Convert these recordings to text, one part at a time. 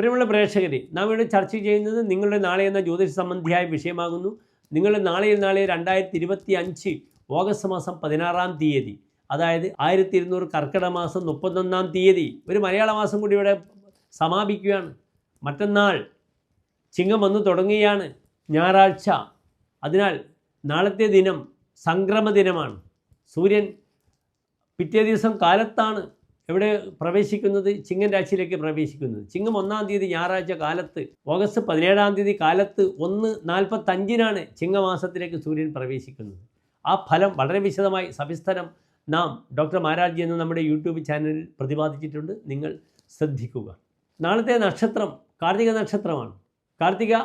പ്രിയമുള്ള പ്രേക്ഷകരെ നാം ഇവിടെ ചർച്ച ചെയ്യുന്നത് നിങ്ങളുടെ നാളെ എന്ന ജ്യോതിഷ സംബന്ധിയായ വിഷയമാകുന്നു. നിങ്ങളുടെ നാളെ നാളെ രണ്ടായിരത്തി ഇരുപത്തി അഞ്ച് ഓഗസ്റ്റ് മാസം പതിനാറാം തീയതി അതായത് ആയിരത്തി ഇരുന്നൂറ് കർക്കിടക മാസം മുപ്പത്തൊന്നാം തീയതി ഒരു മലയാള മാസം കൂടി ഇവിടെ സമാപിക്കുകയാണ്. മറ്റന്നാൾ ചിങ്ങം വന്നു തുടങ്ങുകയാണ് ഞായറാഴ്ച. അതിനാൽ നാളത്തെ ദിനം സംക്രമ ദിനമാണ്. സൂര്യൻ പിറ്റേ ദിവസം കാലത്താണ് എവിടെ പ്രവേശിക്കുന്നത്? ചിങ്ങൻ രാശിയിലേക്ക് പ്രവേശിക്കുന്നത്. ചിങ്ങം ഒന്നാം തീയതി ഞായറാഴ്ച കാലത്ത് ഓഗസ്റ്റ് പതിനേഴാം തീയതി കാലത്ത് ഒന്ന് നാൽപ്പത്തഞ്ചിനാണ് ചിങ്ങമാസത്തിലേക്ക് സൂര്യൻ പ്രവേശിക്കുന്നത്. ആ ഫലം വളരെ വിശദമായി സവിസ്തരം നാം ഡോക്ടർ മാരാജി എന്ന നമ്മുടെ യൂട്യൂബ് ചാനലിൽ പ്രതിപാദിച്ചിട്ടുണ്ട്. നിങ്ങൾ ശ്രദ്ധിക്കുക. നാളത്തെ നക്ഷത്രം കാർത്തിക നക്ഷത്രമാണ്. കാർത്തിക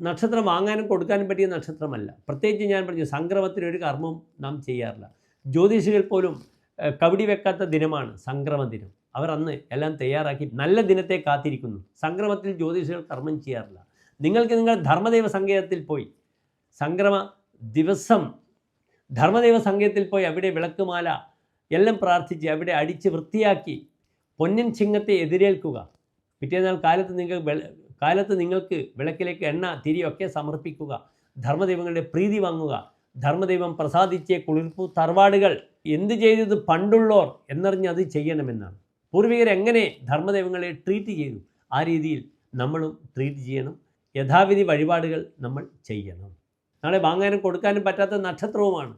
നക്ഷത്രം വാങ്ങാനും കൊടുക്കാനും പറ്റിയ നക്ഷത്രമല്ല. പ്രത്യേകിച്ച് ഞാൻ പറഞ്ഞു സംക്രമത്തിന് ഒരു കർമ്മം നാം ചെയ്യാറില്ല. ജ്യോതിഷികൾ പോലും കവടി വെക്കാത്ത ദിനമാണ് സംക്രമ ദിനം. അവർ അന്ന് എല്ലാം തയ്യാറാക്കി നല്ല ദിനത്തെ കാത്തിരിക്കുന്നു. സംക്രമത്തിൽ ജ്യോതിഷികൾ കർമ്മം ചെയ്യാറില്ല. നിങ്ങൾക്ക് നിങ്ങൾ ധർമ്മദൈവ സങ്കേതത്തിൽ പോയി സംക്രമ ദിവസം ധർമ്മദൈവ സങ്കേതത്തിൽ പോയി അവിടെ വിളക്കുമാല എല്ലാം പ്രാർത്ഥിച്ച് അവിടെ അടിച്ച് വൃത്തിയാക്കി പൊന്നൻ ചിങ്ങത്തെ എതിരേൽക്കുക. പിറ്റേന്നാൾ കാലത്ത് നിങ്ങൾ കാലത്ത് നിങ്ങൾക്ക് വിളക്കിലേക്ക് എണ്ണ തിരിയൊക്കെ സമർപ്പിക്കുക. ധർമ്മദൈവങ്ങളുടെ പ്രീതി വാങ്ങുക. ധർമ്മദൈവം പ്രസാദിച്ച കുളിർപ്പു തറവാടുകൾ എന്ത് ചെയ്തത് പണ്ടുള്ളോർ എന്നറിഞ്ഞ് അത് ചെയ്യണമെന്നാണ്. പൂർവികർ എങ്ങനെ ധർമ്മദൈവങ്ങളെ ട്രീറ്റ് ചെയ്തു? ആ രീതിയിൽ നമ്മളും ട്രീറ്റ് ചെയ്യണം. യഥാവിധി വഴിപാടുകൾ നമ്മൾ ചെയ്യണം. നാളെ വാങ്ങാനും കൊടുക്കാനും പറ്റാത്ത നക്ഷത്രവുമാണ്.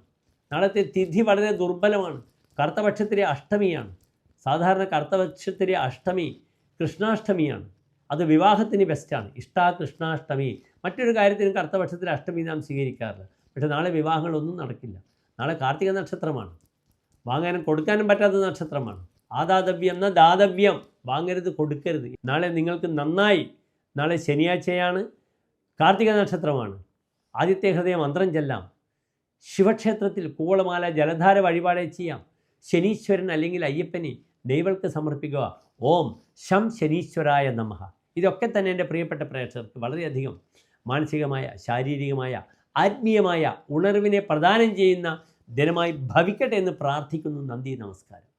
നാളത്തെ തിഥി വളരെ ദുർബലമാണ്. കറുത്തപക്ഷത്തിലെ അഷ്ടമിയാണ്. സാധാരണ കറുത്തപക്ഷത്തിലെ അഷ്ടമി കൃഷ്ണാഷ്ടമിയാണ്. അത് വിവാഹത്തിന് ബെസ്റ്റാണ് ഇഷ്ടാ കൃഷ്ണാഷ്ടമി. മറ്റൊരു കാര്യത്തിനും കറുത്തപക്ഷത്തിൽ അഷ്ടമി നാം സ്വീകരിക്കാറില്ല. പക്ഷേ നാളെ വിവാഹങ്ങളൊന്നും നടക്കില്ല. നാളെ കാർത്തിക നക്ഷത്രമാണ്. വാങ്ങാനും കൊടുക്കാനും പറ്റാത്ത നക്ഷത്രമാണ്. ആദാതവ്യം എന്ന ദാതവ്യം വാങ്ങരുത് കൊടുക്കരുത്. നാളെ നിങ്ങൾക്ക് നന്നായി. നാളെ ശനിയാഴ്ചയാണ് കാർത്തിക നക്ഷത്രമാണ്. ആദിത്യ ഹൃദയ മന്ത്രം ചെല്ലാം. ശിവക്ഷേത്രത്തിൽ കൂവളമാല ജലധാര വഴിപാടെ ചെയ്യാം. ശനീശ്വരൻ അല്ലെങ്കിൽ അയ്യപ്പനെ ദൈവൾക്ക് സമർപ്പിക്കുക. ഓം ശം ശനീശ്വരായ നമഃ. ഇതൊക്കെ തന്നെ എന്റെ പ്രിയപ്പെട്ട പ്രേക്ഷകർക്ക് വളരെയധികം മാനസികമായ ശാരീരികമായ ആത്മീയമായ ഉണർവിനെ പ്രദാനം ചെയ്യുന്ന ദിനമായി ഭവിക്കട്ടെ എന്ന് പ്രാർത്ഥിക്കുന്നു. നന്ദി നമസ്കാരം.